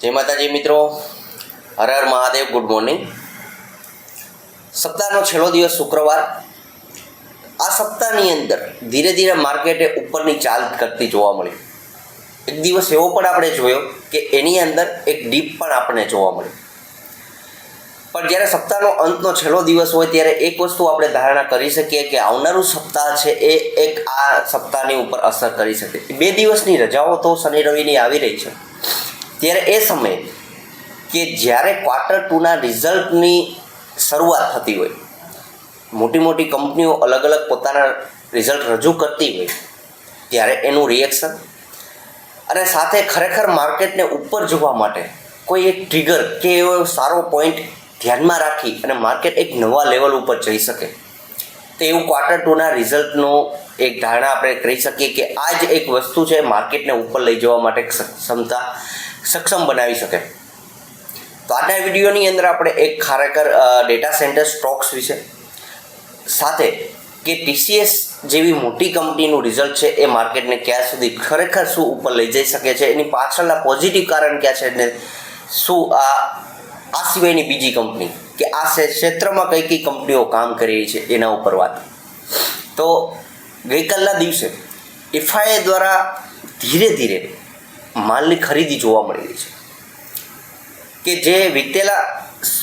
જય માતાજી મિત્રો. હર હર મહાદેવ, ગુડ મોર્નિંગ. સપ્તાહનો છેલ્લો દિવસ શુક્રવાર. આ સપ્તાહની અંદર ધીરે ધીરે માર્કેટે ઉપરની ચાલ કરતી જોવા મળી. એક દિવસ એવો પણ આપણે જોયો કે એની અંદર એક ડીપ પણ આપણને જોવા મળી. પણ જ્યારે સપ્તાહનો અંતનો છેલ્લો દિવસ હોય ત્યારે એક વસ્તુ આપણે ધારણા કરી શકીએ કે આવનારું સપ્તાહ છે એ એક આ સપ્તાહની ઉપર અસર કરી શકે. બે દિવસની રજાઓ તો શનિ રવિની આવી રહી છે. ત્યારે એ સમયે કે જ્યારે ક્વાર્ટર ટુના રિઝલ્ટની શરૂઆત થતી હોય, મોટી મોટી કંપનીઓ અલગ અલગ પોતાના રિઝલ્ટ રજૂ કરતી હોય, ત્યારે એનું રિએક્શન અને સાથે ખરેખર માર્કેટને ઉપર જોવા માટે કોઈ એક ટ્રિગર કે એવો સારો પોઈન્ટ ધ્યાનમાં રાખી અને માર્કેટ એક નવા લેવલ ઉપર જઈ શકે, તો એવું ક્વાર્ટર ટુના રિઝલ્ટનું એક ધારણા આપણે કરી શકીએ કે આ જ એક વસ્તુ છે માર્કેટને ઉપર લઈ જવા માટે ક્ષમતા સક્ષમ બનાવી શકે. તો આજના વિડીયોની અંદર આપણે એક ખરેખર ડેટા સેન્ટર સ્ટોક્સ વિશે, સાથે કે ટીસીએસ જેવી મોટી કંપનીનું રિઝલ્ટ છે એ માર્કેટને ક્યાં સુધી ખરેખર શું ઉપર લઈ જઈ શકે છે, એની પાછળના પોઝિટિવ કારણ ક્યાં છે ને શું આ આ સિવાયની બીજી કંપની, કે આ ક્ષેત્રમાં કઈ કઈ કંપનીઓ કામ કરી રહી છે એના ઉપર વાત. તો ગઈકાલના દિવસે એફઆઈએ દ્વારા ધીરે ધીરે માલની ખરીદી જોવા મળી રહી છે. કે જે વીતેલા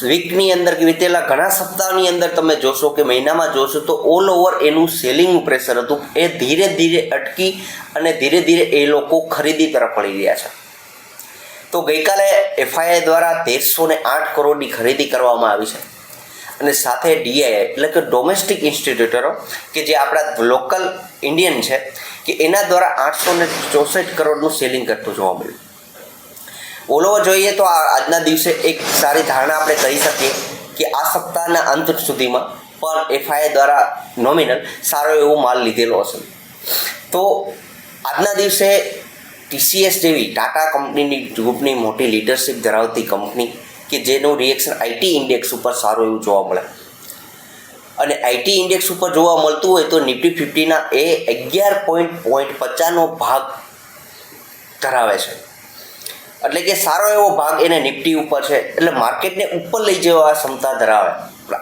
વીકની અંદર કે વીતેલા ઘણા સપ્તાહની અંદર તમે જોશો કે મહિનામાં જોશો તો ઓલ ઓવર એનું સેલિંગનું પ્રેશર હતું. એ ધીરે ધીરે અટકી અને ધીરે ધીરે એ લોકો ખરીદી તરફ પડી રહ્યા છે. તો ગઈકાલે એફઆઈઆઈ દ્વારા તેરસો ને આઠ કરોડની ખરીદી કરવામાં આવી છે. અને સાથે ડીઆઈ એટલે કે ડોમેસ્ટિક ઇન્સ્ટિટ્યુટરો કે જે આપણા લોકલ ઇન્ડિયન છે કે એના દ્વારા આઠસો ને ચોસઠ કરોડનું સેલિંગ કરતું જોવા મળ્યું. ઓલો જોઈએ તો આજના દિવસે એક સારી ધારણા આપણે કહી શકીએ કે આ સપ્તાહના અંત સુધીમાં પણ એફઆઈ દ્વારા નોમિનલ સારો એવો માલ લીધેલો હશે. તો આજના દિવસે ટીસીએસ જેવી ટાટા કંપનીની ગ્રુપની મોટી લીડરશિપ ધરાવતી કંપની કે જેનું રિએક્શન આઈટી ઇન્ડેક્સ ઉપર સારું એવું જોવા મળે. અને આઈટી ઇન્ડેક્સ ઉપર જોવા મળતું હોય તો નિફ્ટી ફિફ્ટીના એ અગિયાર પોઈન્ટ પોઈન્ટ પચાસનો ભાગ ધરાવે છે. એટલે કે સારો એવો ભાગ એને નિફ્ટી ઉપર છે. એટલે માર્કેટને ઉપર લઈ જવા ક્ષમતા ધરાવે.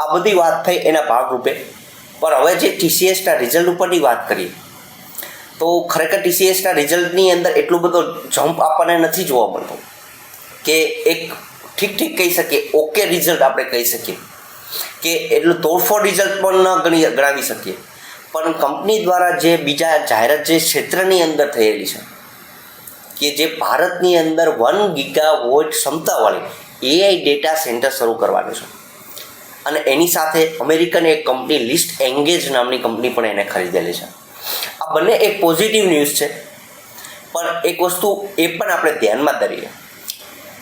આ બધી વાત થઈ એના ભાગરૂપે. પણ હવે જે ટીસીએસના રિઝલ્ટ ઉપરની વાત કરીએ, તો ખરેખર ટીસીએસના રિઝલ્ટની અંદર એટલું બધો જમ્પ આપણને નથી જોવા મળતો. કે એક ઠીક ઠીક કહી શકીએ ઓકે રિઝલ્ટ આપણે કહી શકીએ. કે એટલું તોડફોડ રિઝલ્ટ પણ ન ગણી ગણાવી શકીએ. પણ કંપની દ્વારા જે બીજા જાહેરાત જે ક્ષેત્રની અંદર થયેલી છે, કે જે ભારતની અંદર વન ગીગા વોટ ક્ષમતાવાળી એઆઈ ડેટા સેન્ટર શરૂ કરવાનું છે. અને એની સાથે અમેરિકન એક કંપની લિસ્ટ એંગેજ નામની કંપની પણ એને ખરીદેલી છે. આ બંને એક પોઝિટિવ ન્યૂઝ છે. પણ એક વસ્તુ એ પણ આપણે ધ્યાનમાં ધરીએ,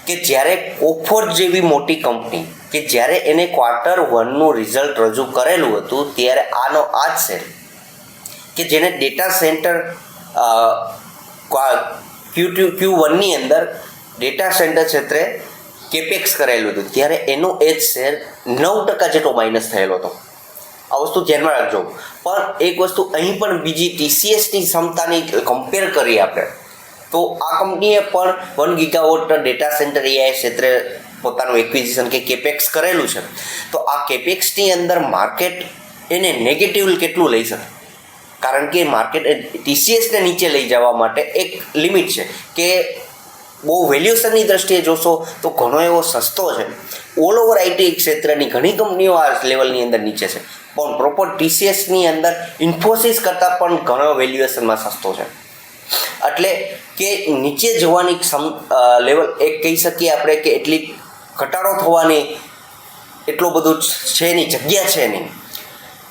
કે જ્યારે કોફોર જેવી મોટી કંપની કે જ્યારે એને ક્વાર્ટર વનનું રિઝલ્ટ રજૂ કરેલું હતું, ત્યારે આનો આ જ સેલ કે જેને data center Q two Q વનની અંદર ડેટા સેન્ટર ક્ષેત્રે કેપેક્સ કરેલું હતું. ત્યારે એનો એ જ શેર નવ ટકા જેટલો માઇનસ થયેલો હતો. આ વસ્તુ ધ્યાનમાં રાખજો. પણ એક વસ્તુ અહીં પણ બીજી ટીસીએસની ક્ષમતાની કમ્પેર કરીએ આપણે, તો આ કંપનીએ પણ one gigawatt data center AI ક્ષેત્રે પોતાનું એક્વિઝિશન કે કેપેક્સ કરેલું છે, તો આ કેપેક્સની અંદર માર્કેટ એને નેગેટિવ કેટલું લઈ શકે? કારણ કે માર્કેટ ટીસીએસને નીચે લઈ જવા માટે એક લિમિટ છે કે બહુ વેલ્યુએશનની દ્રષ્ટિએ જોશો તો ઘણો એવો સસ્તો છે. ઓલ ઓવર આઈટી ક્ષેત્રની ઘણી કંપનીઓ આ લેવલની અંદર નીચે છે. પણ પ્રોપર ટીસીએસની અંદર ઇન્ફોસિસ કરતાં પણ ઘણો વેલ્યુએશનમાં સસ્તો છે. એટલે કે નીચે જવાની ક્ષમ લેવલ એક કહી શકીએ આપણે કે એટલી ઘટાડો થવાની એટલું બધું છે નહીં, જગ્યા છે નહીં.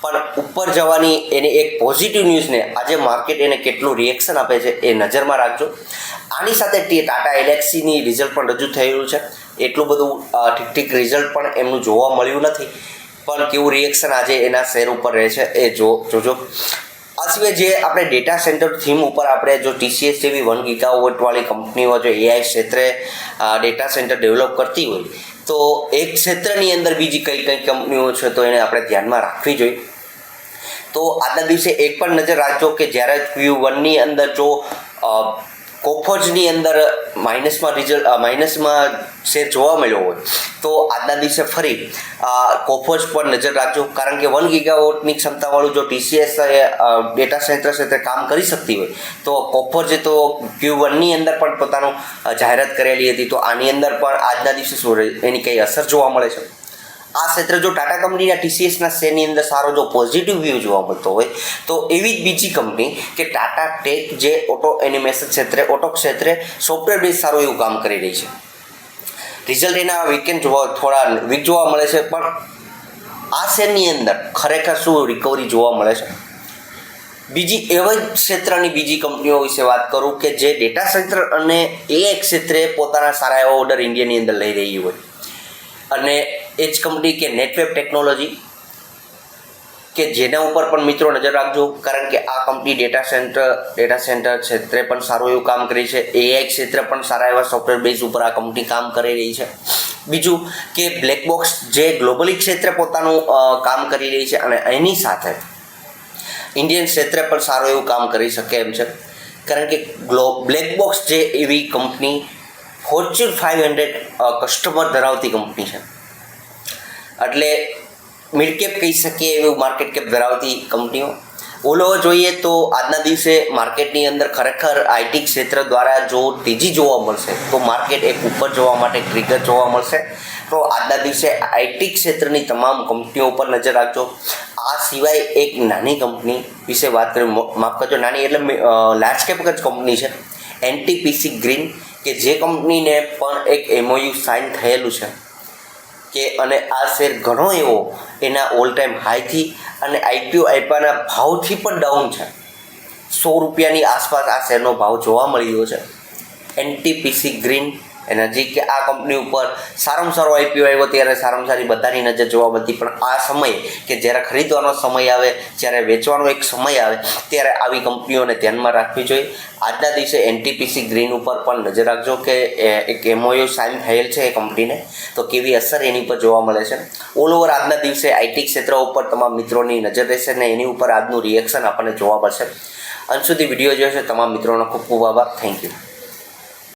પણ ઉપર જવાની એની એક પોઝિટિવ ન્યૂઝને આજે માર્કેટ એને કેટલું રિએક્શન આપે છે એ નજરમાં રાખજો. આની સાથે ટાટા એલેક્સીની રિઝલ્ટ પણ રજૂ થયેલું છે. એટલું બધું ઠીક ઠીક રિઝલ્ટ પણ એમનું જોવા મળ્યું નથી. પણ કેવું રિએક્શન આજે એના શેર ઉપર રહે છે એ જો, જોજો. આ સિવાય જે આપણે ડેટા સેન્ટર થીમ ઉપર આપણે જો ટીસીએસ જેવી વન ગીગાવોટવાળી કંપનીઓ જો એઆઈ ક્ષેત્રે ડેટા સેન્ટર ડેવલપ કરતી હોય, તો એક ક્ષેત્રની અંદર બીજી કઈ કઈ કંપનીઓ છે તો એને આપણે ધ્યાનમાં રાખવી જોઈએ. તો આજના દિવસે એક પણ નજર રાખજો કે જ્યારે ક્યુ વનની અંદર જો કોફર્જની અંદર માઇનસમાં રિઝલ્ટ માઇનસમાં શેર જોવા મળ્યો હોય, તો આજના દિવસે ફરી કોફોજ પર નજર રાખજો. કારણ કે વન ગીગાવોટની ક્ષમતાવાળું જો ટીસીએસ ડેટા સેન્ટર તે કામ કરી શકતી હોય, તો કોફર્જે તો ક્યુ વનની અંદર પણ પોતાનું જાહેરાત કરેલી હતી. તો આની અંદર પણ આજના દિવસે શું એની કંઈ અસર જોવા મળે છે? આ ક્ષેત્ર જો ટાટા કંપનીના ટીસીએસના શેરની અંદર સારો જો પોઝિટિવ વ્યૂ જોવા મળતો હોય, તો એવી જ બીજી કંપની કે ટાટા ટેક જે ઓટો એનિમેશન ક્ષેત્રે ઓટો ક્ષેત્રે સોફ્ટવેર બેઝ સારું એવું કામ કરી રહી છે. રિઝલ્ટ એના વીકેન્ડ જોવા, થોડા વીક જોવા મળે છે, પણ આ શેરની અંદર ખરેખર શું રિકવરી જોવા મળે છે? બીજી એવા જ ક્ષેત્રની બીજી કંપનીઓ વિશે વાત કરું કે જે ડેટા સેન્ટર અને એ ક્ષેત્રે પોતાના સારા એવા ઓર્ડર ઇન્ડિયાની અંદર લઈ રહી હોય. અને એ જ કંપની કે નેટવેબ ટેકનોલોજી કે જેના ઉપર પણ મિત્રો નજર રાખજો, કારણ કે આ કંપની ડેટા સેન્ટર ડેટા સેન્ટર ક્ષેત્રે પણ સારું એવું કામ કરી છે. એઆઈ ક્ષેત્રે પણ સારા એવા સોફ્ટવેર બેઝ ઉપર આ કંપની કામ કરી રહી છે. બીજું કે બ્લેક બોક્સ જે ગ્લોબલી ક્ષેત્રે પોતાનું કામ કરી રહી છે અને એની સાથે ઇન્ડિયન ક્ષેત્રે પણ સારું એવું કામ કરી શકે એમ છે. કારણ કે ગ્લો બ્લેક બોક્સ જે એવી company Fortune five hundred customer ધરાવતી કંપની છે. એટલે મિડ કેપ કહી શકીએ એવું માર્કેટ કેપ ધરાવતી કંપનીઓ ઓલો જોઈએ તો આજના દિવસે માર્કેટની અંદર ખરેખર આઈટી ક્ષેત્ર દ્વારા જો તેજી જોવા મળશે, તો માર્કેટ એક ઉપર જોવા માટે ટ્રિગર જોવા મળશે. તો આજના દિવસે આઈટી ક્ષેત્રની તમામ કંપનીઓ ઉપર નજર રાખજો. આ સિવાય એક નાની કંપની વિશે વાત કરી માફ કરજો, નાની એટલે લાર્જ કેપ જ કંપની છે. એનટીપીસી ગ્રીન કે જે કંપનીને પણ એક એમઓયુ સાઇન થયેલું છે. કે અને આ શેર ઘણો એવો એના ઓલ ટાઈમ હાઈથી અને આઈપીઓ આપ્યાના ભાવથી પણ ડાઉન છે. સો રૂપિયાની આસપાસ આ શેરનો ભાવ જોવા મળી રહ્યો છે. એનટીપીસી ગ્રીન એનર્જી કે આ કંપની ઉપર સારામાં સારો આઈપીઓ આવ્યો ત્યારે સારામાં સારી બધાની નજર જોવા મળતી. પણ આ સમય કે જ્યારે ખરીદવાનો સમય આવે, જ્યારે વેચવાનો એક સમય આવે, ત્યારે આવી કંપનીઓને ધ્યાનમાં રાખવી જોઈએ. આજના દિવસે એનટીપીસી ગ્રીન ઉપર પણ નજર રાખજો કે એ એક એમઓયુ સાઇન થયેલ છે એ કંપનીને. તો કેવી અસર એની પર જોવા મળે છે. ઓલ ઓવર આજના દિવસે આઈટી ક્ષેત્ર ઉપર તમામ મિત્રોની નજર રહેશે ને એની ઉપર આજનું રિએક્શન આપણને જોવા મળશે. અંત સુધી વીડિયો જોયો છે. તમામ મિત્રોનો ખૂબ ખૂબ આભાર. Thank you